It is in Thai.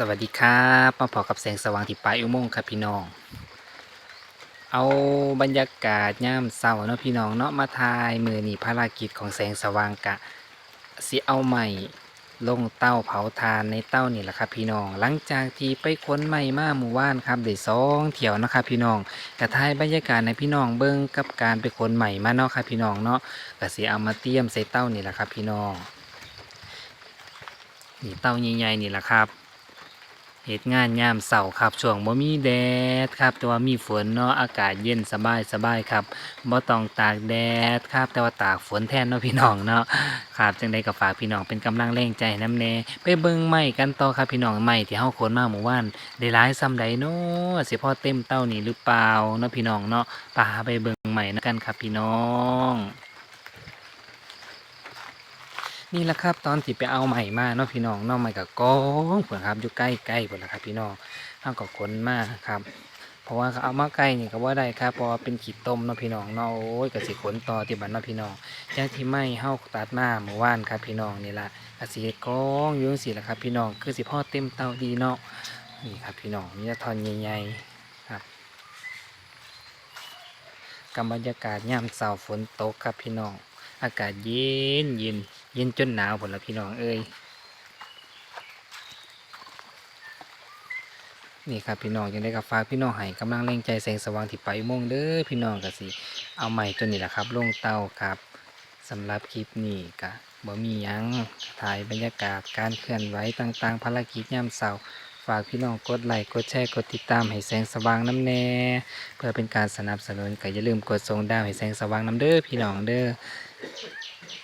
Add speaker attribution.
Speaker 1: สวัสดีครับมาพอกับแสงสว่างที่ปลายอุโมงค์ครับพี่น้อง เอาบรรยากาศย่ามเศร้าเนาะพี่น้องเนาะมาทายมือนีภารกิจของแสงสว่างกะสิเอาใหม่ลงเต้าเผาทานในเต้านี่แหละครับพี่น้อง หลังจากที่ไปค้นใหม่มาหมู่บ้านครับได้สองเที่ยวนะครับพี่น้องกระทายบรรยากาศในพี่น้องเบิ้งกับการไปค้นใหม่มาเนาะครับพี่น้องเนาะก็สิเอามาเตรียมใส่เต้านี่แหละครับพี่น้องนี่เต้าใหญ่ๆนี่แหละครับ เหตุงานยามเสาร์ครับช่วงบ่มีแดดครับ แต่ว่ามีฝนเนาะอากาศเย็นสบายสบายครับบ่ต้องตากแดดครับ แต่ว่าตากฝนแทนเนาะพี่น้องเนาะครับจังใดก็ฝากพี่น้องเป็นกำลังแรงใจน้ำแน่ไปเบิ่งไม้กันต่อครับพี่น้องไม้ที่เฮาขนมาหมู่บ้านได้หลายซำใดเนาะสิพ่อเต็มเต้านี่หรือเปล่าเนาะพี่น้องเนาะปาไปเบิ่งไม้นำกันครับพี่น้อง นี่แหละครับตอนที่ไปเอาใหม่มาเนาะพี่น้องเนาะใหม่กับกองเผื่อครับอยู่ใกล้ใกล้ๆพุ่นละครับพี่น้องเอาก็ขนมาครับ เพราะว่าเขาเอามาใกล้นี่ก็ว่าได้ครับพราะว่าเป็นขีดต้มเนาะพี่น้องเนาะโอ้ยก็สิขนต่อที่บ้านเนาะพี่น้องจากที่ไม่เฮาตัดมาเมื่อวานครับพี่น้องนี่ละก็สิกองอยู่งซี่แหละครับพี่น้องคือสิพ่อเต็มเตาดีเนาะนี่ครับพี่น้องนี่จะทอนใหญ่ๆครับกับบรรยากาศยามเสาฝนตกครับพี่น้อง อากาศเย็นเย็น เย็นจนหนาวผลละพี่น้องเอ้ยนี่ครับพี่น้องยังได้กับฟ้าพี่น้องให้กำลังแรงใจแสงสว่างที่ไปโมงเด้อพี่น้องก็สิเอาใหม่ตัวนี้แหละครับลงเตาครับสำหรับคลิปนี้ก็บ่มียังถ่ายบรรยากาศการเคลื่อนไหวต่างๆ ภารกิจยามเสาร์ฝากพี่น้องกดไลค์กดแชร์กดติดตามให้แสงสว่างน้ำแน่เพื่อเป็นการสนับสนุนก็อย่าลืมกดส่งดาวให้แสงสว่างน้ำเด้อพี่น้องเด้อ